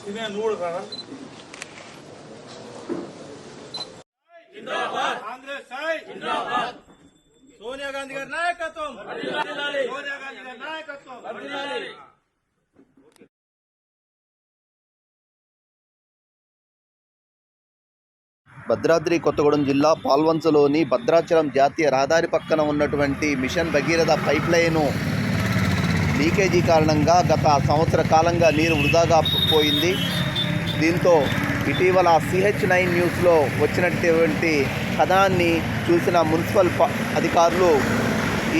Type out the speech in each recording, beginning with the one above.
Cinema నూడు కదా కాంగ్రెస్ సాయ్ సోనియా గాంధీ గారి నాయకత్వం సోనియా గాంధీ గారి నాయకత్వం భద్రాద్రి కొత్తగూడెం జిల్లా పాల్వంచలోని భద్రాచలం జాతీయ రహదారి పక్కన ఉన్నటువంటి mission Bhagiratha pipe line leakage కారణంగా గత సంవత్సర కాలంగా నీరు వృధాగా పోయింది. దీంతో ఇటీవల సిహెచ్ నైన్ న్యూస్లో వచ్చినటువంటి కథనాన్ని చూసిన మున్సిపల్ అధికారులు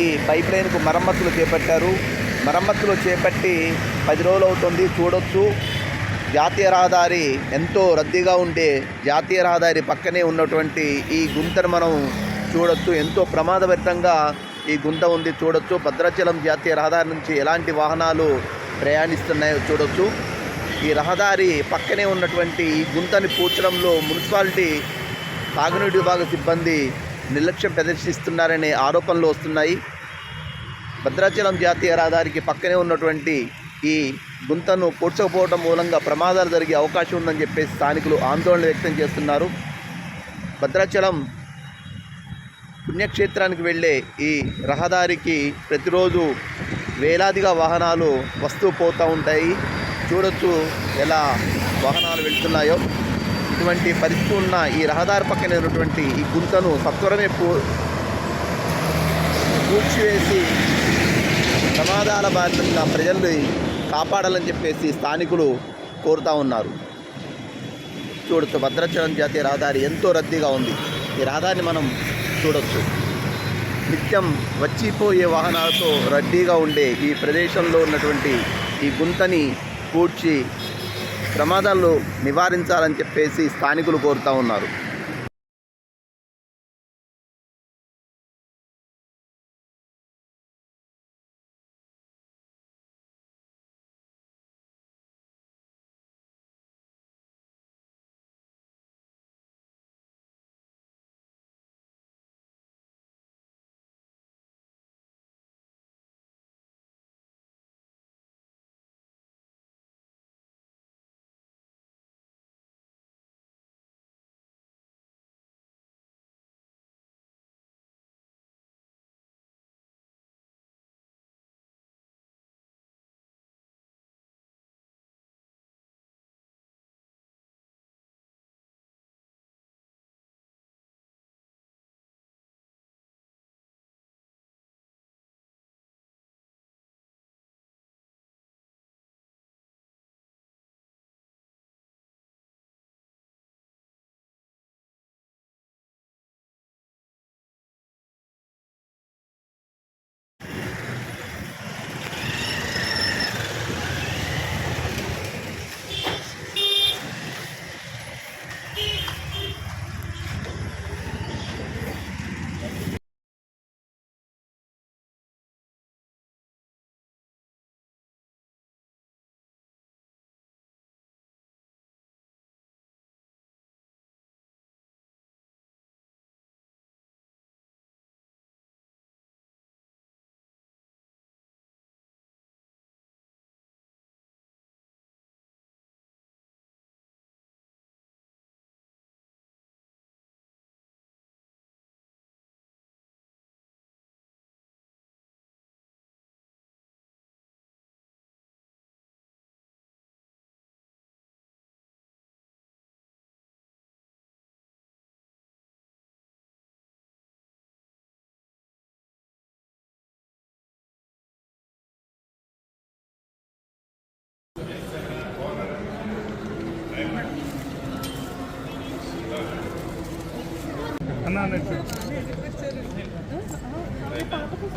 ఈ పైప్ లైన్కు మరమ్మతులు చేపట్టారు. మరమ్మతులు చేపట్టి పది రోజులు అవుతుంది చూడొచ్చు. జాతీయ రహదారి ఎంతో రద్దీగా ఉండే జాతీయ రహదారి పక్కనే ఉన్నటువంటి ఈ గుంతను మనం చూడొచ్చు. ఎంతో ప్రమాదభరితంగా ఈ గుంత ఉంది చూడొచ్చు. భద్రాచలం జాతీయ రహదారి నుంచి ఎలాంటి వాహనాలు ప్రయాణిస్తున్నాయో చూడొచ్చు. ఈ రహదారి పక్కనే ఉన్నటువంటి ఈ గుంతని పూడ్చడంలో మున్సిపాలిటీ తాగునీటి విభాగ సిబ్బంది నిర్లక్ష్యం ప్రదర్శిస్తున్నారనే ఆరోపణలు వస్తున్నాయి. భద్రాచలం జాతీయ రహదారికి పక్కనే ఉన్నటువంటి ఈ గుంతను పూడ్చకపోవడం మూలంగా ప్రమాదాలు జరిగే అవకాశం ఉందని చెప్పేసి స్థానికులు ఆందోళన వ్యక్తం చేస్తున్నారు. భద్రాచలం పుణ్యక్షేత్రానికి వెళ్ళే ఈ రహదారికి ప్రతిరోజు వేలాదిగా వాహనాలు వస్తూ పోతూ ఉంటాయి. చూడొచ్చు ఎలా వాహనాలు వెళ్తున్నాయో. ఇటువంటి పరిస్థితి ఉన్న ఈ రహదారి పక్కన ఉన్నటువంటి ఈ గుంతను సత్వరమే పూ పూడ్చివేసి ప్రమాదాల బారిన ప్రజల్ని కాపాడాలని చెప్పేసి స్థానికులు కోరుతా ఉన్నారు. చూడొచ్చు భద్రాచలం జాతీయ రహదారి ఎంతో రద్దీగా ఉంది. ఈ రహదారిని మనం చూడొచ్చు. నిత్యం వచ్చిపోయే వాహనాలతో రద్దీగా ఉండే ఈ ప్రదేశంలో ఉన్నటువంటి ఈ గుంతని పూడ్చి ప్రమాదాలు నివారించాలని చెప్పేసి స్థానికులు కోరుతా ఉన్నారు.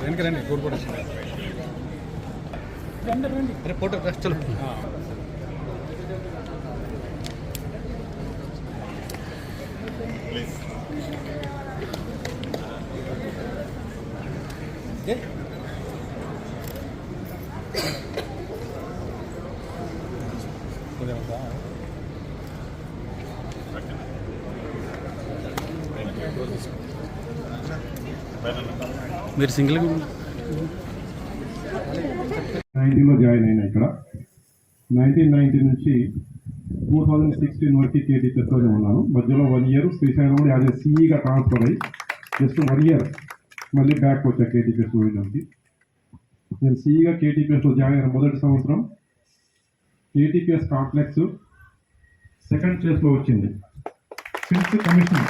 వెనక రండి ఫోటో కూడా ఫోటో కష్టలు Yeah. మీరు సింగిల్ నైన్టీన్లో జాయిన్ అయినా ఇక్కడ. నైన్టీన్ నైన్టీ నుంచి టూ థౌజండ్ సిక్స్టీన్ వరకు కేటీపీఎస్లోనే ఉన్నాను. మధ్యలో వన్ ఇయర్ శ్రీశైలం కూడా యాజ్ సీఈగా ట్రాన్స్ఫర్ అయ్యి జస్ట్ వన్ ఇయర్ మళ్ళీ బ్యాక్ వచ్చా కేటీపీఎస్ పోయడానికి నేను సీఈగా కేటీపీఎస్లో జాయిన్ అయిన మొదటి సంవత్సరం కేటీపీఎస్ కాంప్లెక్స్ సెకండ్ ప్లేస్లో వచ్చింది. Fifth commission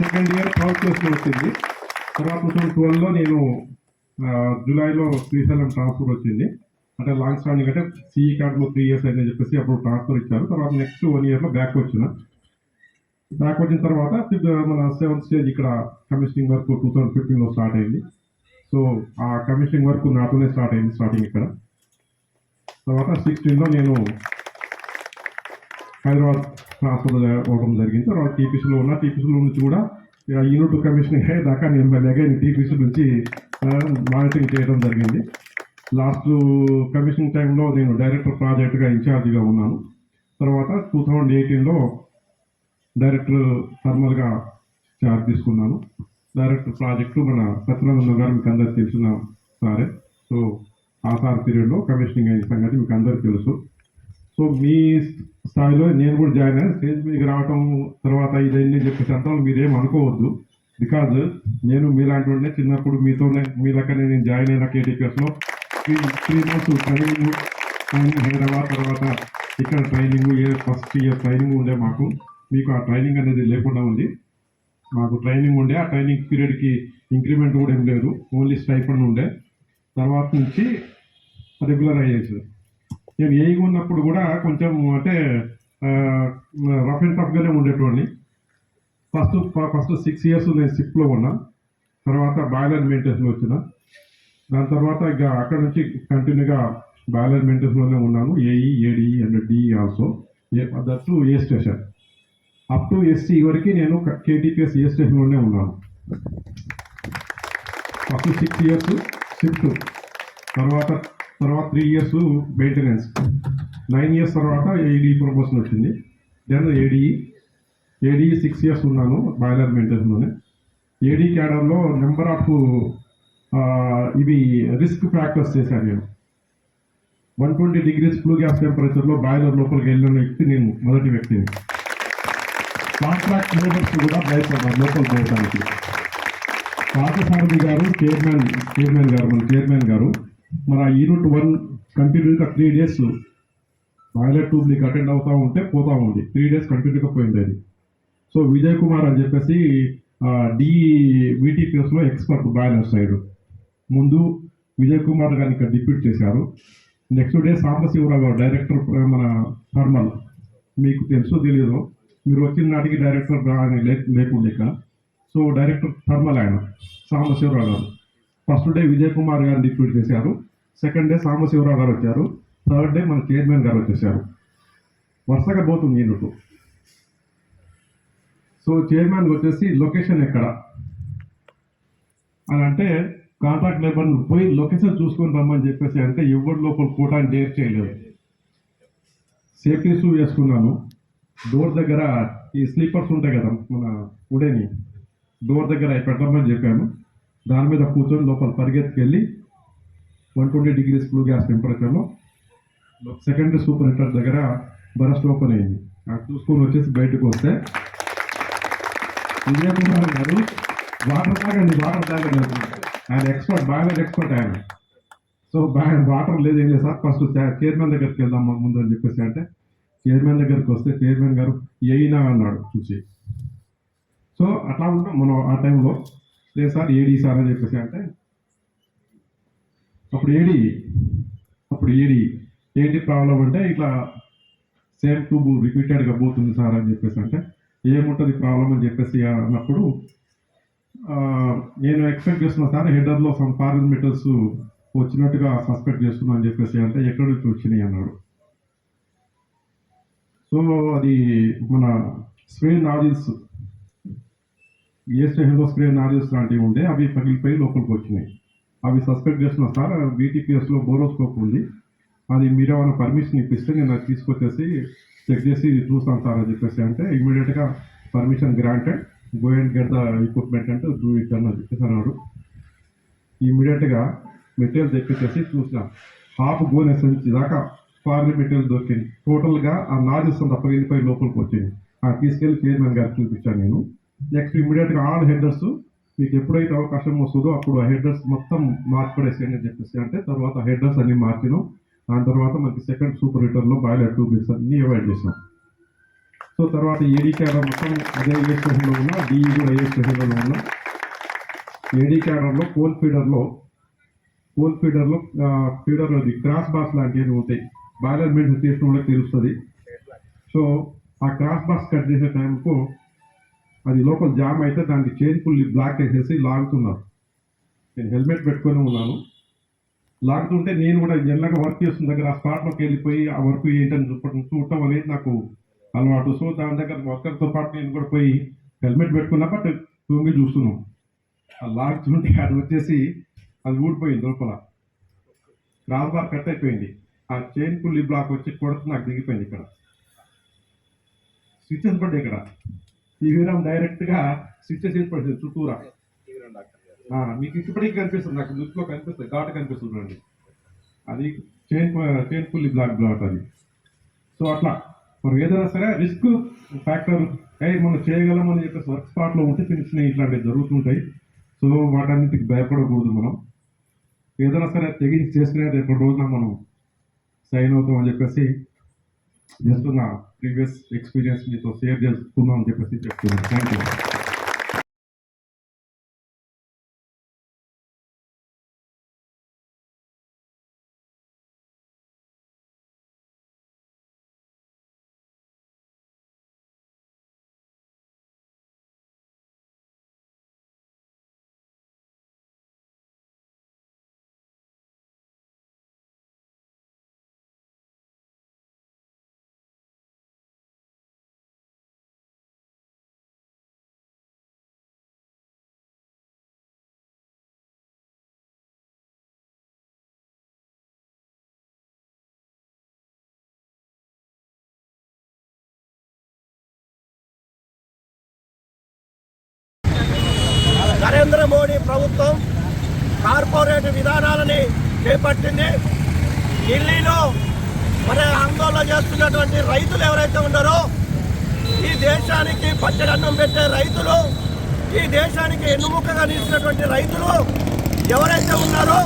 second year third ప్లేస్లో వచ్చింది. తర్వాత టూ ట్వెల్వ్లో నేను జూలైలో శ్రీశైలం ట్రాన్స్ఫర్ వచ్చింది. అంటే లాంగ్ స్టాండింగ్ అంటే సిఈ కార్డులో త్రీ ఇయర్స్ అయిందని చెప్పేసి అప్పుడు ట్రాన్స్ఫర్ ఇచ్చారు. తర్వాత నెక్స్ట్ వన్ ఇయర్లో బ్యాక్ వచ్చిన. బ్యాక్ వచ్చిన తర్వాత మన సెవెంత్ స్టేజ్ ఇక్కడ కమిషనింగ్ వర్క్ టూ థౌసండ్ ఫిఫ్టీన్లో స్టార్ట్ అయింది. సో ఆ కమిషనింగ్ వర్క్ నాతోనే స్టార్ట్ అయింది స్టార్టింగ్ ఇక్కడ. తర్వాత సిక్స్టీన్లో నేను హైదరాబాద్ ట్రాన్స్ఫర్ అవ్వడం జరిగింది. తర్వాత టీపీసీలో ఉన్న టీపీసీలో నుంచి కూడా యూనిట్ కమిషనింగ్ దాకా నేను మళ్ళీ అగైన్ టీపీసీ నుంచి మానిటరింగ్ చేయడం జరిగింది. లాస్ట్ కమిషనింగ్ టైంలో నేను డైరెక్టర్ ప్రాజెక్ట్గా ఇన్ఛార్జిగా ఉన్నాను. తర్వాత టూ థౌజండ్ ఎయిటీన్లో డైరెక్టర్ ఫార్మల్గా చార్జ్ తీసుకున్నాను. డైరెక్టర్ ప్రాజెక్టు మన సత్యనందన్ గారు మీకు అందరికి తెలిసిన సారే. సో ఆ సార్ పీరియడ్లో కమిషనింగ్ అయిన సంగతి మీకు అందరికీ తెలుసు. సో మీ స్థాయిలో నేను కూడా జాయిన్ అయ్యాను. స్టేజ్ మీదకి రావటం తర్వాత ఇదన్నీ చెప్పేసి అంతా మీరేం అనుకోవద్దు. బికాజ్ నేను మీలాంటి వాడినే చిన్నప్పుడు మీతోనే మీ లెక్కనే నేను జాయిన్ అయిన కేటీపీఎస్లో three three months training training Hyderabad తర్వాత ఇక్కడ training a first year training ఉండే మాకు. మీకు ఆ ట్రైనింగ్ అనేది లేకుండా ఉంది. మాకు ట్రైనింగ్ ఉండే. ఆ ట్రైనింగ్ పీరియడ్కి ఇంక్రిమెంట్ కూడా ఏం లేదు. ఓన్లీ స్టైఫండ్ ఉండే. తర్వాత నుంచి రెగ్యులర్ అయ్యేది నేను ఏగా ఉన్నప్పుడు కూడా కొంచెం అంటే రఫ్ అండ్ టఫ్గానే ఉండేటోడిని. ఫస్ట్ ఫస్ట్ సిక్స్ ఇయర్స్ నేను సిప్లో ఉన్నా. తర్వాత బాయిలర్ మెయింటెన్స్లో వచ్చిన. దాని తర్వాత ఇక అక్కడ నుంచి కంటిన్యూగా బాయిలర్ మెయింటెన్స్లోనే ఉన్నాను. AE ADE and DE also a that A station up to SC వరకు నేను కేటీపీఎస్ ఏ స్టేషన్లోనే ఉన్నాను. ఫస్ట్ సిక్స్ ఇయర్స్ షిఫ్ట్ తర్వాత తర్వాత three years maintenance nine years తర్వాత ఏడీ ప్రమోషన్ వచ్చింది. Then ADE ADE six years ఉన్నాను బాయిలర్ మెయింటెనెన్స్లోనే ఏడీ క్యాడర్లో నెంబర్ ఆఫ్ ఇవి రిస్క్ ఫ్యాక్టర్స్ చేశాను నేను. One twenty degrees flue gas టెంపరేచర్లో boiler లోపలికి వెళ్ళిన వ్యక్తి నేను మొదటి వ్యక్తిని. కాంట్రాక్ట్ లేబర్స్ కూడా భయపడ్డారు లోపల పోవడానికి పార్థసారథి గారు చైర్మన్ చైర్మన్ గారు మన చైర్మన్ గారు. మన యూనిట్ వన్ కంటిన్యూగా త్రీ డేస్ బాయిలర్ ట్యూబ్లీకి అటెండ్ అవుతూ ఉంటే పోతూ ఉంది. త్రీ డేస్ కంటిన్యూగా పోయింది అది. సో విజయ్ కుమార్ అని చెప్పేసి డి వీటీపీఎస్లో ఎక్స్పర్ట్ బాయిలర్ సైడ్. ముందు విజయ్ కుమార్ గారిని ఇక్కడ డిప్యూట్ చేశారు. నెక్స్ట్ డే సాంబశివరావు గారు డైరెక్టర్ మన థర్మల్. మీకు తెలుసో తెలియదు మీరు వచ్చిన నాటికి డైరెక్టర్ లేకుండా లే- ఇక్కడ. సో డైరెక్టర్ థర్మల్ ఆయన సాంబశివరావు గారు. ఫస్ట్ డే విజయ్ కుమార్ గారిని డిప్యూట్ చేశారు. సెకండ్ డే సాంబశివరావు గారు వచ్చారు. థర్డ్ డే మన చైర్మన్ గారు వచ్చేసారు. వరుసగా పోతుంది యూనిట్ సో చైర్మన్ వచ్చేసి లొకేషన్ ఎక్కడ? అని అంటే కాంట్రాక్ట్ లేబర్ పోయి లొకేషన్ చూసుకొని రమ్మని చెప్పేసి అంటే ఎవరి లోపల కూటాన్ని డేర్ చేయలేదు. సేఫ్టీ షూ వేసుకున్నాను డోర్ దగ్గర ఈ స్లీపర్స్ ఉంటాయి కదా మన ఉడేని డోర్ దగ్గర పెట్టమని చెప్పాను. దాని మీద కూర్చొని లోపల పరిగెత్తుకెళ్ళి one twenty degrees flue gas టెంపరేచర్లో secondary super heater దగ్గర బరస్ట్ ఓపెన్ అయింది. అది చూసుకొని వచ్చేసి బయటకు వస్తే విజయ్ కుమార్ గారు వాటర్ తాగండి వాటర్ తాగండి ఆయన ఎక్స్పర్ట్ బాయిలర్ ఎక్స్పర్ట్ ఆయన. సో బాగా వాటర్ లేదు ఏం లేదు సార్ ఫస్ట్ చైర్మన్ దగ్గరికి వెళ్దాం ముందు అని చెప్పేసి అంటే చైర్మన్ దగ్గరికి వస్తే చైర్మన్ గారు అయినా అన్నాడు చూసి. సో అట్లా ఉంటాం మనం ఆ టైంలో. లేదు సార్ ఏడి సార్ అని చెప్పేసి అంటే అప్పుడు ఏడి అప్పుడు ఏడి ఏంటి ప్రాబ్లం అంటే ఇట్లా సేమ్ ట్యూబ్ రిపీటెడ్గా పోతుంది సార్ అని చెప్పేసి అంటే ఏముంటుంది ప్రాబ్లం అని చెప్పేసి అన్నప్పుడు నేను ఎక్స్పెక్ట్ చేస్తున్నా సార్ హెడర్లో సమ్ ఫారిన్ మెటల్స్ వచ్చినట్టుగా సస్పెక్ట్ చేస్తున్నా అని చెప్పేసి అంటే ఎక్కడి నుంచి వచ్చినాయి అన్నాడు. సో అది మన స్ప్రే నాజిల్స్ ఏ స్టేషన్లో స్ప్రే నాజిల్స్ లాంటివి ఉండే అవి పగిలిపోయి లోపలికి వచ్చినాయి. అవి సస్పెక్ట్ చేస్తున్నా సార్ బీటీపీఎస్లో బోరోస్కోప్ ఉంది. అది మీరు ఏమైనా పర్మిషన్ ఇప్పిస్తే నేను అది తీసుకొచ్చేసి చెక్ చేసి చూస్తాను సార్ అని చెప్పేసి అంటే ఇమీడియట్గా permission granted go and get the equipment అంటే డూ ఇట్ అని చెప్పేసి అన్నాడు. ఇమీడియట్గా మెటీరియల్ తెప్పించేసి చూసిన. హాఫ్ గోన్ సంచి దాకా ఫారిన్ మెటీరియల్ దొరికింది. టోటల్గా ఆ నాజెస్ అంతా పగిలిపోయి లోపలికి వచ్చింది. ఆ తీసుకెళ్ళి చైర్మన్ గారికి చూపించాను నేను. నెక్స్ట్ ఇమీడియట్గా ఆల్ హెడర్స్ మీకు ఎప్పుడైతే అవకాశం వస్తుందో అప్పుడు ఆ హెడర్స్ మొత్తం మార్చి అని చెప్పేసి అంటే తర్వాత హెడర్స్ అన్ని మార్చినాం. దాని తర్వాత మనకి సెకండ్ సూపర్ హీటర్లో బాయిలర్ టూ బిట్స్ అన్ని అవాయిడ్ చేసాం సో తర్వాత ఏడీ క్యాడర్ మొత్తం అదే ఏ స్టేషన్లో ఉన్నా డిఈ కూడా ఏ స్టేషన్లో ఉన్నా. ఏడీ క్యాడర్లో కోల్ ఫీడర్లో కోల్ ఫీడర్లో ఫీడర్ అది క్రాస్ బాక్స్ లాంటివి ఉంటాయి. బాయిలర్ మెయింటైన్ చేసిన వాళ్ళకి తెలుస్తుంది. సో ఆ క్రాస్ బాక్స్ కట్ చేసే టైంకు అది లోపల జామ్ అయితే దానికి చైన్ పుల్లి బ్లాక్ వేసేసి లాగుతున్నారు నేను హెల్మెట్ పెట్టుకొని ఉన్నాను. లాగుతుంటే నేను కూడా జనరల్గా వర్క్ చేస్తున్న దగ్గర ఆ స్పాట్లోకి వెళ్ళిపోయి ఆ వర్క్ ఏంటని చూపడం చూడటం అనేది నాకు అలవాటు. సో దాని దగ్గర వర్కర్తో పాటు నేను కూడా పోయి హెల్మెట్ పెట్టుకున్నా బట్ తూంగి చూస్తున్నాం. ఆ లాగుతుంటే అది వచ్చేసి అది ఊడిపోయింది లోపల. క్రాస్ బార్ కట్ అయిపోయింది. ఆ చైన్ పుల్లి బ్లాక్ వచ్చి కొడుతూ నాకు దిగిపోయింది ఇక్కడ. స్విచ్చెస్ పడ్డాయి ఇక్కడ. ఈ వీరం డైరెక్ట్గా స్విచ్చెస్ వేసి పడుతుంది చుట్టూరా. మీకు ఇప్పటికీ కనిపిస్తుంది నాకు దృష్టిలో కనిపిస్తుంది ఘాటు కనిపిస్తుంది అది చైన్ చైన్ బ్లాక్ బ్లాక్ అది. సో అట్లా మనం ఏదైనా సరే రిస్క్ ఫ్యాక్టర్ ఏ మనం చేయగలం అని చెప్పేసి వర్క్ స్పాట్లో ఉంటే చిన్న చిన్న ఇట్లాంటివి జరుగుతుంటాయి. సో వాటన్నిటికి భయపడకూడదు మనం. ఏదైనా సరే తెగించి చేసుకునే రేపు రోజున మనం సైన్ అవుతాం అని చెప్పేసి Nesuna, previous experience with Osir, just full on deposit. Thank you. ప్రభుత్వం కార్పొరేట్ విధానాలని చేపట్టింది. ఢిల్లీలో మరి ఆందోళన చేస్తున్నటువంటి రైతులు ఎవరైతే ఉన్నారో ఈ దేశానికి పచ్చడన్నం పెట్టే రైతులు ఈ దేశానికి ఎన్నుముకగా నిలిచినటువంటి రైతులు ఎవరైతే ఉన్నారో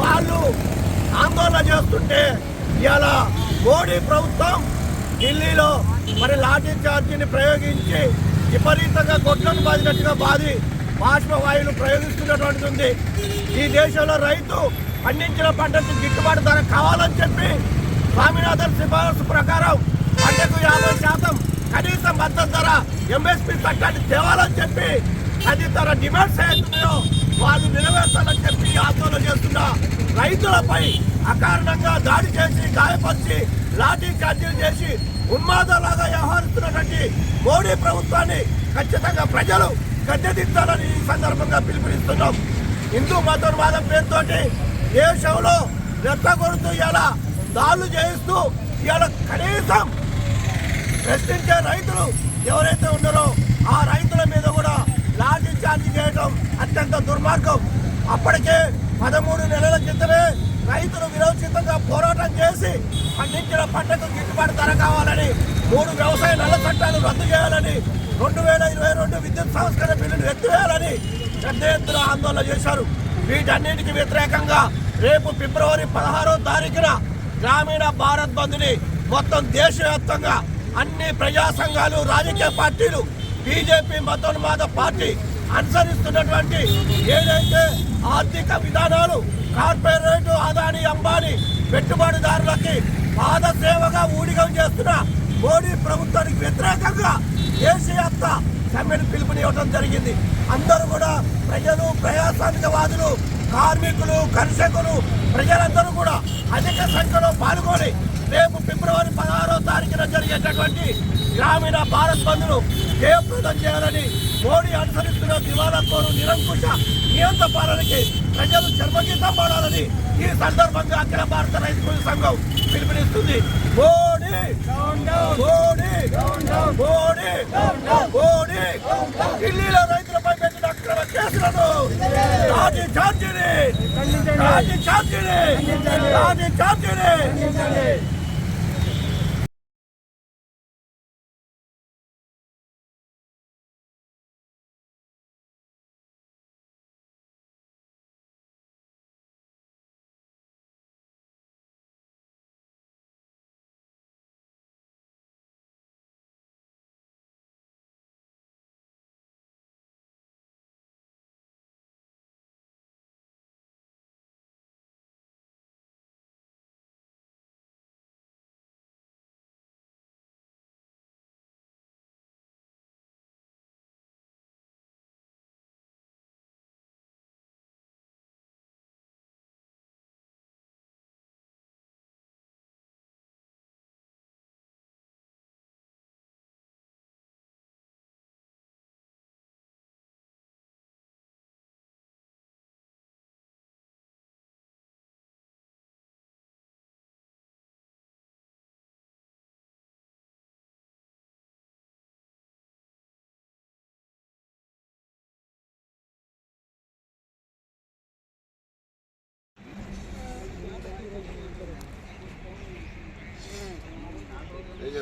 వాళ్ళు ఆందోళన చేస్తుంటే ఇవాళ మోడీ ప్రభుత్వం ఢిల్లీలో మరి లాఠీ చార్జీని ప్రయోగించి విపరీతంగా గొడ్లను బాధినట్టుగా బాధి బాష్పవాయువులు ప్రయోగిస్తున్నటువంటిది ఉంది. ఈ దేశంలో రైతు పండించిన పంటకు గిట్టుబాటు ధర కావాలని చెప్పి స్వామినాథన్ సిఫారసు ప్రకారం పంటకు యాభై శాతం కనీస మద్దతు ధర ఎంఎస్పీ చట్టాన్ని తేవాలని చెప్పి తదితర డిమాండ్స్ ఏతున్నాయో వాళ్ళు నెరవేర్చాలని చెప్పి ఆందోళన చేస్తున్న రైతులపై అకారణంగా దాడి చేసి గాయపరిచి లాఠీ చార్జీలు చేసి ఉన్మాదంలాగా వ్యవహరిస్తున్నటువంటి మోడీ ప్రభుత్వాన్ని ఖచ్చితంగా ప్రజలు గద్దెదించాలని ఈ సందర్భంగా పిలుపునిస్తున్నాం. హిందూ మతోన్మాదం పేరుతో దేశంలో రెచ్చగొడుతూ ఇలా దాడులు చేయిస్తూ ఇవాళ కనీసం ప్రశ్నించే రైతులు ఎవరైతే ఉన్నారో ఆ రైతుల మీద కూడా లాఠీ చార్జ్ చేయడం అత్యంత దుర్మార్గం. అప్పటికే పదమూడు నెలల క్రితమే రైతులు విరోచితంగా పోరాటం చేసి పండించిన పంటకు గిట్టుబాటు ధర కావాలని మూడు వ్యవసాయ నల్ల చట్టాలు రద్దు చేయాలని రెండు వేల ఇరవై రెండు విద్యుత్ సంస్కరణ బిల్లును ఎత్తివేయాలని పెద్ద ఎత్తున ఆందోళన చేశారు. వీటన్నిటికీ వ్యతిరేకంగా రేపు ఫిబ్రవరి పదహారో తారీఖున గ్రామీణ భారత్ బంద్ని మొత్తం దేశవ్యాప్తంగా అన్ని ప్రజా సంఘాలు రాజకీయ పార్టీలు బీజేపీ మతోన్మాద పార్టీ అనుసరిస్తున్నటువంటి ఏదైతే ఆర్థిక విధానాలు కార్పొరేట్ అదాని అంబానీ పెట్టుబడిదారులకి పాద సేవగా ఊడిగం చేస్తున్న మోడీ ప్రభుత్వానికి వ్యతిరేకంగా దేశవ్యాప్త సమ్మెను పిలుపునివ్వడం జరిగింది. అందరూ కూడా ప్రజలు ప్రజాస్వామికవాదులు కార్మికులు కర్షకులు ప్రజలందరూ కూడా అధిక సంఖ్యలో పాల్గొని రేపు ఫిబ్రవరి పదహారో తారీఖున జరిగేటటువంటి గ్రామీణ భారత్ బంధులు జయప్రదం చేయాలని మోడీ అనుసరిస్తున్న దివాలకోరు నిరంకుశ నియంత్ర పాలనకి ప్రజలు చర్మగీతం పాడాలని ఈ సందర్భంగా అఖిల భారత రైతు సంఘం పిలుపునిస్తుంది. మోడీ! మోడీ! మోడీ! మోడీ! ఢిల్లీ కేసులను రాజీ ఛార్జీని రాజీ ఛార్జీని రాజీ ఛార్జీని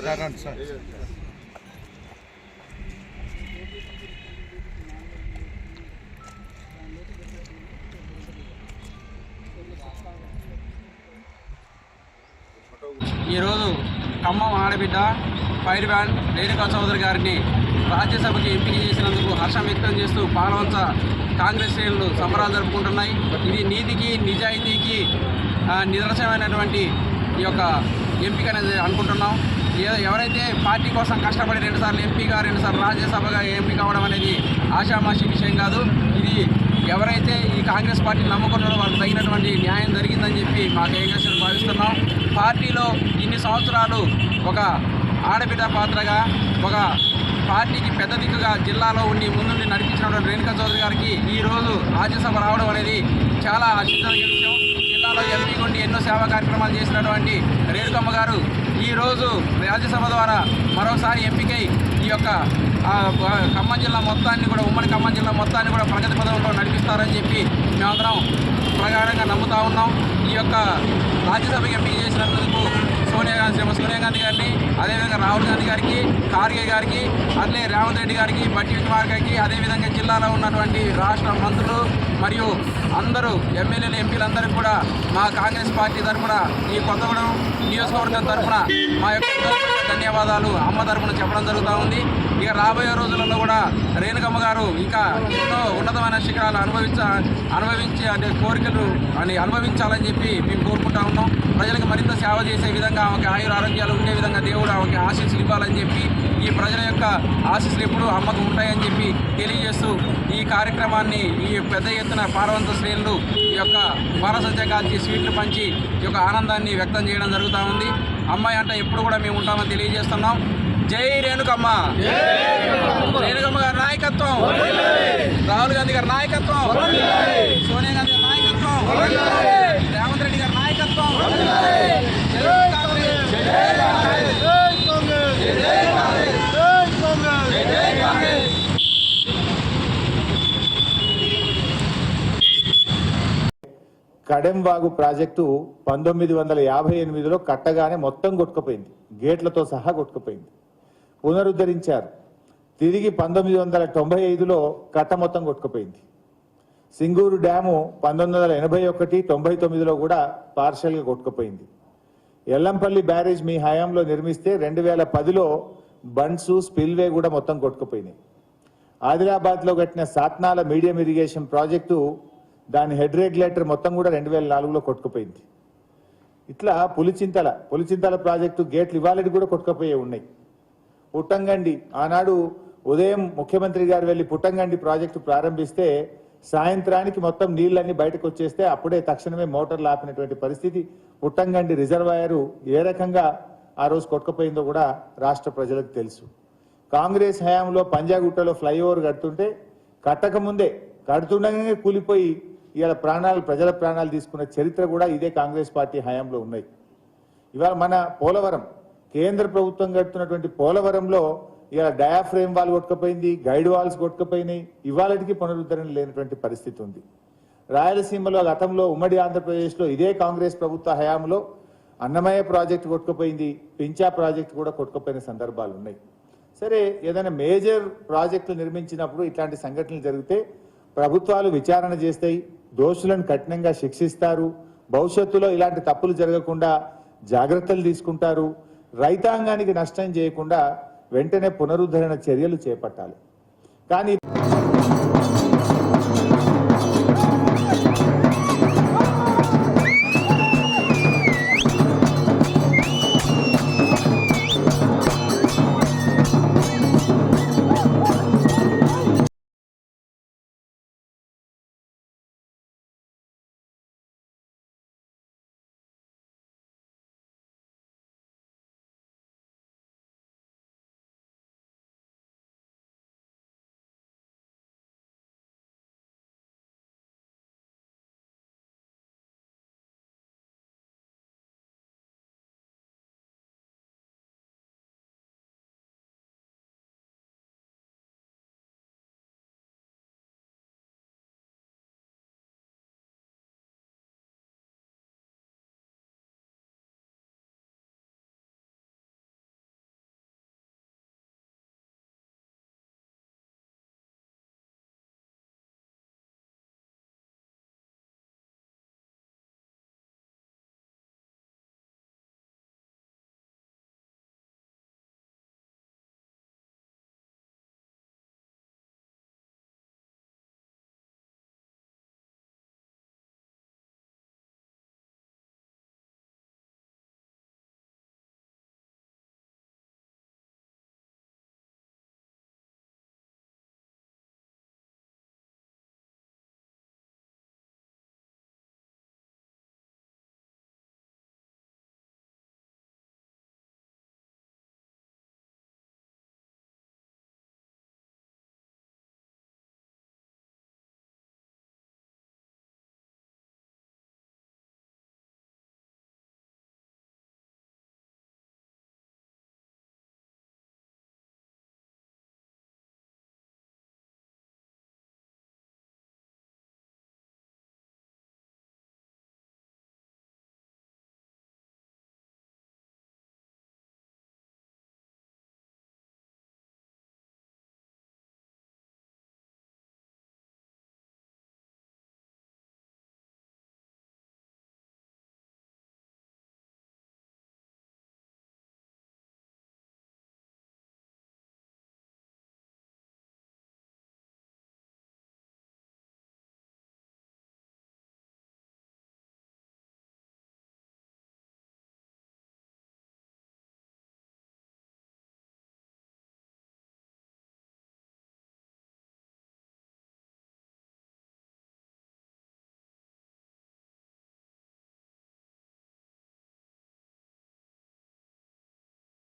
సార్ సార్. ఈరోజు ఖమ్మం ఆడబిడ్డ ఫైర్ వ్యాన్ రేణుకా చౌదరి గారిని రాజ్యసభకి ఎంపిక చేసినందుకు హర్షం వ్యక్తం చేస్తూ పాలవంచ కాంగ్రెస్ శ్రేణులు సంబరాలు జరుపుకుంటున్నాయి. ఇది నీతికి నిజాయితీకి నిదర్శనమైనటువంటి ఈ యొక్క ఎంపిక అనేది అనుకుంటున్నాం. ఎవరైతే పార్టీ కోసం కష్టపడి రెండుసార్లు ఎంపీగా రెండుసార్లు రాజ్యసభగా ఎంపీ కావడం అనేది ఆషామాషి విషయం కాదు. ఇది ఎవరైతే ఈ కాంగ్రెస్ పార్టీని నమ్ముకున్నారో వాళ్ళకి తగినటువంటి న్యాయం జరిగిందని చెప్పి మాకు ఏకైనా భావిస్తున్నాం. పార్టీలో ఇన్ని సంవత్సరాలు ఒక ఆడబిడ్డ పాత్రగా ఒక పార్టీకి పెద్ద దిక్కుగా జిల్లాలో ఉండి ముందుండి నడిపించినటువంటి రేణుకా చౌదరి గారికి ఈ రోజు రాజ్యసభ రావడం అనేది చాలా హర్షించదగిన విషయం. జిల్లాలో ఎంపీ ఉండి ఎన్నో సేవా కార్యక్రమాలు చేసినటువంటి రేణుకమ్మ గారు ఈ రోజు రాజ్యసభ ద్వారా మరోసారి ఎంపికై ఈ యొక్క ఖమ్మం జిల్లా మొత్తాన్ని కూడా ఉమ్మడి ఖమ్మం జిల్లా మొత్తాన్ని కూడా ప్రగతి పదంలో నడిపిస్తారని చెప్పి మేమందరం ప్రగాఢంగా నమ్ముతా ఉన్నాం. ఈ యొక్క రాజ్యసభ ఎంపిక చేసినందుకు సోనియా గాంధీ శ్రీమతి సోనియా గాంధీ గారిని అదేవిధంగా రాహుల్ గాంధీ గారికి ఖార్గే గారికి అట్లే రేవంత్ రెడ్డి గారికి బట్టి కుమార్ గారికి అదేవిధంగా జిల్లాలో ఉన్నటువంటి రాష్ట్ర మంత్రులు మరియు అందరూ ఎమ్మెల్యేలు ఎంపీలందరికీ కూడా మా కాంగ్రెస్ పార్టీ తరఫున ఈ కొత్తగూడెం నియోజకవర్గం తరఫున మా యొక్క ధన్యవాదాలు అమ్మ తరఫున చెప్పడం జరుగుతూ ఉంది. ఇక రాబోయే రోజులలో కూడా రేణుకమ్మ గారు ఇంకా ఎన్నో ఉన్నతమైన శిఖరాలు అనుభవించ అనుభవించి అంటే కోరికలు అని అనుభవించాలని చెప్పి మేము కోరుకుంటా ఉన్నాం. ప్రజలకు మరింత సేవ చేసే విధంగా ఆమెకి ఆయుర ఆరోగ్యాలు ఉండే విధంగా దేవుడు ఆమెకి ఆశీస్సులు ఇవ్వాలని చెప్పి ఈ ప్రజల యొక్క ఆశీస్సులు ఎప్పుడూ అమ్మకు ఉంటాయని చెప్పి తెలియజేస్తూ ఈ కార్యక్రమాన్ని ఈ పెద్ద ఎత్తున పార్వంత శ్రేణులు ఈ యొక్క బారసంచ కాల్చి స్వీట్లు పంచి ఈ యొక్క ఆనందాన్ని వ్యక్తం చేయడం జరుగుతూ ఉంది. అమ్మాయి అంటే ఎప్పుడు కూడా మేము ఉంటామని తెలియజేస్తున్నాం. జై రేణుకమ్మ. రేణుకమ్మ గారి నాయకత్వం. రాహుల్ గాంధీ గారి నాయకత్వం. సోనియా గాంధీ గారి నాయకత్వం. రేవంత్ రెడ్డి గారి నాయకత్వం. జై కడెంవాగు ప్రాజెక్టు పంతొమ్మిది వందల యాభై ఎనిమిదిలో కట్టగానే మొత్తం కొట్టుకుపోయింది. గేట్లతో సహా కొట్టుకుపోయింది. పునరుద్ధరించారు. తిరిగి పంతొమ్మిది వందల తొంభై ఐదులో కట్ట మొత్తం కొట్టుకుపోయింది. సింగూరు డ్యాము పంతొమ్మిది వందల ఎనభై ఒకటి తొంభై తొమ్మిదిలో కూడా పార్షల్గా కొట్టుకుపోయింది. ఎల్లంపల్లి బ్యారేజ్ మీ హయాంలో నిర్మిస్తే రెండు వేల పదిలో బండ్స్ స్పిల్వే కూడా మొత్తం కొట్టుకుపోయినాయి. ఆదిలాబాద్లో కట్టిన సాత్నాల మీడియం ఇరిగేషన్ ప్రాజెక్టు దాని హెడ్ రెగ్యులేటర్ మొత్తం కూడా రెండు వేల నాలుగులో కొట్టుకుపోయింది. ఇట్లా పులిచింతల పులిచింతల ప్రాజెక్టు గేట్లు ఇవాళ కూడా కొట్టుకుపోయే ఉన్నాయి. పుట్టంగండి. ఆనాడు ఉదయం ముఖ్యమంత్రి గారు వెళ్ళి పుట్టంగండి ప్రాజెక్టు ప్రారంభిస్తే సాయంత్రానికి మొత్తం నీళ్ళన్నీ బయటకు వచ్చేస్తే అప్పుడే తక్షణమే మోటార్లు ఆపినటువంటి పరిస్థితి. పుట్టంగండి రిజర్వాయరు ఏ రకంగా ఆ రోజు కొట్టుకుపోయిందో కూడా రాష్ట్ర ప్రజలకు తెలుసు. కాంగ్రెస్ హయాంలో పంజాగుట్టలో ఫ్లైఓవర్ కడుతుంటే కట్టకముందే కడుతుండగానే కూలిపోయి ఇవాళ ప్రాణాలు ప్రజల ప్రాణాలు తీసుకున్న చరిత్ర కూడా ఇదే కాంగ్రెస్ పార్టీ హయాంలో ఉన్నాయి. ఇవాళ మన పోలవరం కేంద్ర ప్రభుత్వం కడుతున్నటువంటి పోలవరంలో ఇలా డయాఫ్రేమ్ వాల్ కొట్టుకుపోయింది గైడ్ వాల్స్ కొట్టుకుపోయినాయి. ఇవాళకి పునరుద్ధరణ లేనటువంటి పరిస్థితి ఉంది. రాయలసీమలో గతంలో ఉమ్మడి ఆంధ్రప్రదేశ్లో ఇదే కాంగ్రెస్ ప్రభుత్వ హయాంలో అన్నమయ్య ప్రాజెక్టు కొట్టుకుపోయింది పించా ప్రాజెక్టు కూడా కొట్టుకుపోయిన సందర్భాలు ఉన్నాయి. సరే ఏదైనా మేజర్ ప్రాజెక్టులు నిర్మించినప్పుడు ఇట్లాంటి సంఘటనలు జరిగితే ప్రభుత్వాలు విచారణ చేస్తాయి దోషులను కఠినంగా శిక్షిస్తారు భవిష్యత్తులో ఇలాంటి తప్పులు జరగకుండా జాగ్రత్తలు తీసుకుంటారు రైతాంగానికి నష్టం చేయకుండా వెంటనే పునరుద్ధరణ చర్యలు చేపట్టాలి. కానీ